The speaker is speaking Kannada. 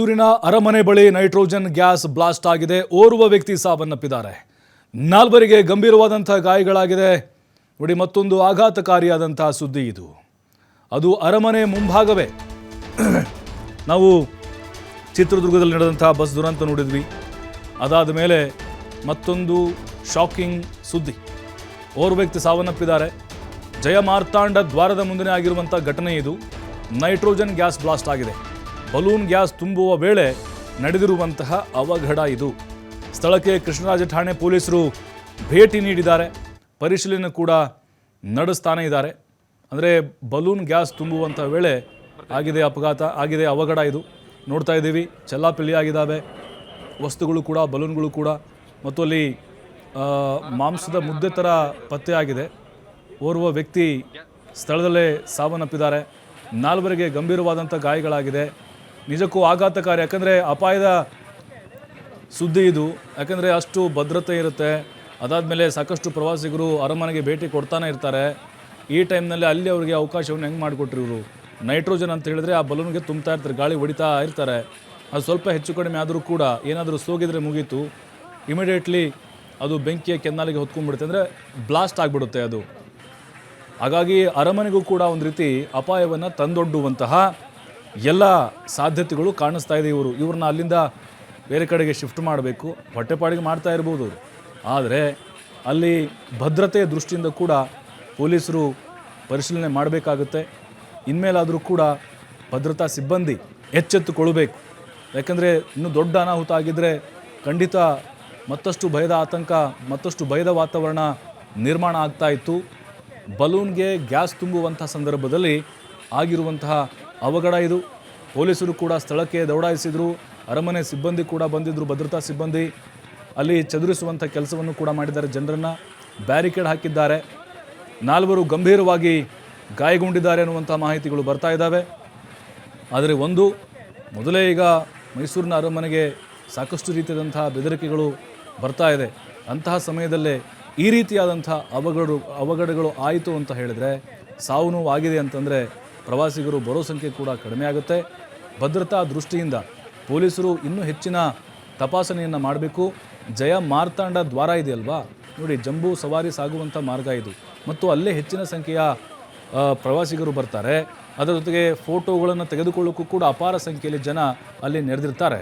ಮೈಸೂರಿನ ಅರಮನೆ ಬಳಿ ನೈಟ್ರೋಜನ್ ಗ್ಯಾಸ್ ಬ್ಲಾಸ್ಟ್ ಆಗಿದೆ. ಓರ್ವ ವ್ಯಕ್ತಿ ಸಾವನ್ನಪ್ಪಿದ್ದಾರೆ. ನಾಲ್ವರಿಗೆ ಗಂಭೀರವಾದಂಥ ಗಾಯಗಳಾಗಿದೆ. ನೋಡಿ, ಮತ್ತೊಂದು ಆಘಾತಕಾರಿಯಾದಂತಹ ಸುದ್ದಿ ಇದು. ಅದು ಅರಮನೆ ಮುಂಭಾಗವೇ. ನಾವು ಚಿತ್ರದುರ್ಗದಲ್ಲಿ ನಡೆದಂತಹ ಬಸ್ ದುರಂತ ನೋಡಿದ್ವಿ. ಅದಾದ ಮೇಲೆ ಮತ್ತೊಂದು ಶಾಕಿಂಗ್ ಸುದ್ದಿ. ಓರ್ವ ವ್ಯಕ್ತಿ ಸಾವನ್ನಪ್ಪಿದ್ದಾರೆ. ಜಯ ಮಾರ್ತಾಂಡ ದ್ವಾರದ ಮುಂದೆ ಆಗಿರುವಂಥ ಘಟನೆ ಇದು. ನೈಟ್ರೋಜನ್ ಗ್ಯಾಸ್ ಬ್ಲಾಸ್ಟ್ ಆಗಿದೆ. ಬಲೂನ್ ಗ್ಯಾಸ್ ತುಂಬುವ ವೇಳೆ ನಡೆದಿರುವಂತಹ ಅವಘಡ ಇದು. ಸ್ಥಳಕ್ಕೆ ಕೃಷ್ಣರಾಜ ಠಾಣೆ ಪೊಲೀಸರು ಭೇಟಿ ನೀಡಿದ್ದಾರೆ. ಪರಿಶೀಲನೆ ಕೂಡ ನಡೆಸ್ತಾನೆ ಇದ್ದಾರೆ. ಅಂದರೆ ಬಲೂನ್ ಗ್ಯಾಸ್ ತುಂಬುವಂಥ ವೇಳೆ ಆಗಿದೆ ಅಪಘಾತ, ಆಗಿದೆ ಅವಘಡ ಇದು. ನೋಡ್ತಾ ಇದ್ದೀವಿ. ಚೆಲ್ಲಾಪಿಲ್ಲಿ ಆಗಿದ್ದಾವೆ. ವಸ್ತುಗಳು ಕೂಡ, ಬಲೂನ್ಗಳು ಕೂಡ. ಮತ್ತು ಅಲ್ಲಿ ಮಾಂಸದ ಮುದ್ದೆ ಥರ ಪತ್ತೆ ಆಗಿದೆ. ಓರ್ವ ವ್ಯಕ್ತಿ ಸ್ಥಳದಲ್ಲೇ ಸಾವನ್ನಪ್ಪಿದ್ದಾರೆ. ನಾಲ್ವರಿಗೆ ಗಂಭೀರವಾದಂಥ ಗಾಯಗಳಾಗಿದೆ. ನಿಜಕ್ಕೂ ಆಘಾತಕಾರಿ, ಯಾಕಂದರೆ ಅಪಾಯದ ಸುದ್ದಿ ಇದು. ಯಾಕಂದರೆ ಅಷ್ಟು ಭದ್ರತೆ ಇರುತ್ತೆ. ಅದಾದಮೇಲೆ ಸಾಕಷ್ಟು ಪ್ರವಾಸಿಗರು ಅರಮನೆಗೆ ಭೇಟಿ ಕೊಡ್ತಾನೆ ಇರ್ತಾರೆ. ಈ ಟೈಮ್ನಲ್ಲಿ ಅಲ್ಲಿ ಅವರಿಗೆ ಅವಕಾಶವನ್ನು ಹೆಂಗೆ ಮಾಡಿಕೊಟ್ರು ಇವರು? ನೈಟ್ರೋಜನ್ ಅಂತ ಹೇಳಿದ್ರೆ ಆ ಬಲೂನ್ಗೆ ತುಂಬ್ತಾ ಇರ್ತಾರೆ, ಗಾಳಿ ಹೊಡಿತಾ ಇರ್ತಾರೆ. ಅದು ಸ್ವಲ್ಪ ಹೆಚ್ಚು ಕಡಿಮೆ ಆದರೂ ಕೂಡ ಏನಾದರೂ ಸೋಗಿದರೆ ಮುಗೀತು. ಇಮಿಡಿಯೇಟ್ಲಿ ಅದು ಬೆಂಕಿಯ ಕೆನ್ನಾಲಿಗೆ ಹೊತ್ಕೊಂಡ್ಬಿಡುತ್ತೆ ಅಂದರೆ ಬ್ಲಾಸ್ಟ್ ಆಗಿಬಿಡುತ್ತೆ ಅದು. ಹಾಗಾಗಿ ಅರಮನೆಗೂ ಕೂಡ ಒಂದು ರೀತಿ ಅಪಾಯವನ್ನು ತಂದೊಡ್ಡುವಂತಹ ಎಲ್ಲ ಸಾಧ್ಯತೆಗಳು ಕಾಣಿಸ್ತಾ ಇದೆ ಇವರು. ಇವ್ರನ್ನ ಅಲ್ಲಿಂದ ಬೇರೆ ಕಡೆಗೆ ಶಿಫ್ಟ್ ಮಾಡಬೇಕು, ಹೊಟ್ಟೆಪಾಡಿಗೆ ಮಾಡ್ತಾ ಇರ್ಬೋದು ಅವರು. ಆದರೆ ಅಲ್ಲಿ ಭದ್ರತೆಯ ದೃಷ್ಟಿಯಿಂದ ಕೂಡ ಪೊಲೀಸರು ಪರಿಶೀಲನೆ ಮಾಡಬೇಕಾಗುತ್ತೆ. ಇನ್ಮೇಲಾದರೂ ಕೂಡ ಭದ್ರತಾ ಸಿಬ್ಬಂದಿ ಎಚ್ಚೆತ್ತುಕೊಳ್ಳಬೇಕು ಯಾಕಂದರೆ ಇನ್ನೂ ದೊಡ್ಡ ಅನಾಹುತ ಆಗಿದ್ದರೆ ಖಂಡಿತ ಮತ್ತಷ್ಟು ಭಯದ ಆತಂಕ, ಮತ್ತಷ್ಟು ಭಯದ ವಾತಾವರಣ ನಿರ್ಮಾಣ ಆಗ್ತಾ ಇತ್ತು. ಬಲೂನ್ಗೆ ಗ್ಯಾಸ್ ತುಂಬುವಂಥ ಸಂದರ್ಭದಲ್ಲಿ ಆಗಿರುವಂತಹ ಅವಘಡ ಇದು. ಪೊಲೀಸರು ಕೂಡ ಸ್ಥಳಕ್ಕೆ ದೌಡಾಯಿಸಿದರು. ಅರಮನೆ ಸಿಬ್ಬಂದಿ ಕೂಡ ಬಂದಿದ್ದರು ಭದ್ರತಾ ಸಿಬ್ಬಂದಿ. ಅಲ್ಲಿ ಚದುರಿಸುವಂಥ ಕೆಲಸವನ್ನು ಕೂಡ ಮಾಡಿದ್ದಾರೆ ಜನರನ್ನು. ಬ್ಯಾರಿಕೇಡ್ ಹಾಕಿದ್ದಾರೆ. ನಾಲ್ವರು ಗಂಭೀರವಾಗಿ ಗಾಯಗೊಂಡಿದ್ದಾರೆ ಅನ್ನುವಂಥ ಮಾಹಿತಿಗಳು ಬರ್ತಾ ಇದ್ದಾವೆ. ಆದರೆ ಒಂದು, ಮೊದಲೇ ಈಗ ಮೈಸೂರಿನ ಅರಮನೆಗೆ ಸಾಕಷ್ಟು ರೀತಿಯಾದಂತಹ ಬೆದರಿಕೆಗಳು ಬರ್ತಾ ಇದೆ. ಅಂತಹ ಸಮಯದಲ್ಲೇ ಈ ರೀತಿಯಾದಂಥ ಅವಘಡ ಅವಘಡಗಳು ಆಯಿತು ಅಂತ ಹೇಳಿದರೆ ಸಾವು ನೋವು ಆಗಿದೆ ಅಂತಂದರೆ ಪ್ರವಾಸಿಗರು ಬರೋ ಸಂಖ್ಯೆ ಕೂಡ ಕಡಿಮೆ ಆಗುತ್ತೆ. ಭದ್ರತಾ ದೃಷ್ಟಿಯಿಂದ ಪೊಲೀಸರು ಇನ್ನೂ ಹೆಚ್ಚಿನ ತಪಾಸಣೆಯನ್ನು ಮಾಡಬೇಕು. ಜಯ ಮಾರ್ತಾಂಡ ದ್ವಾರ ಇದೆಯಲ್ವಾ? ನೋಡಿ, ಜಂಬೂ ಸವಾರಿ ಸಾಗುವಂಥ ಮಾರ್ಗ ಇದು. ಮತ್ತು ಅಲ್ಲೇ ಹೆಚ್ಚಿನ ಸಂಖ್ಯೆಯ ಪ್ರವಾಸಿಗರು ಬರ್ತಾರೆ. ಅದರ ಜೊತೆಗೆ ಫೋಟೋಗಳನ್ನು ತೆಗೆದುಕೊಳ್ಳೋಕ್ಕೂ ಕೂಡ ಅಪಾರ ಸಂಖ್ಯೆಯಲ್ಲಿ ಜನ ಅಲ್ಲಿ ನೆರೆದಿರ್ತಾರೆ.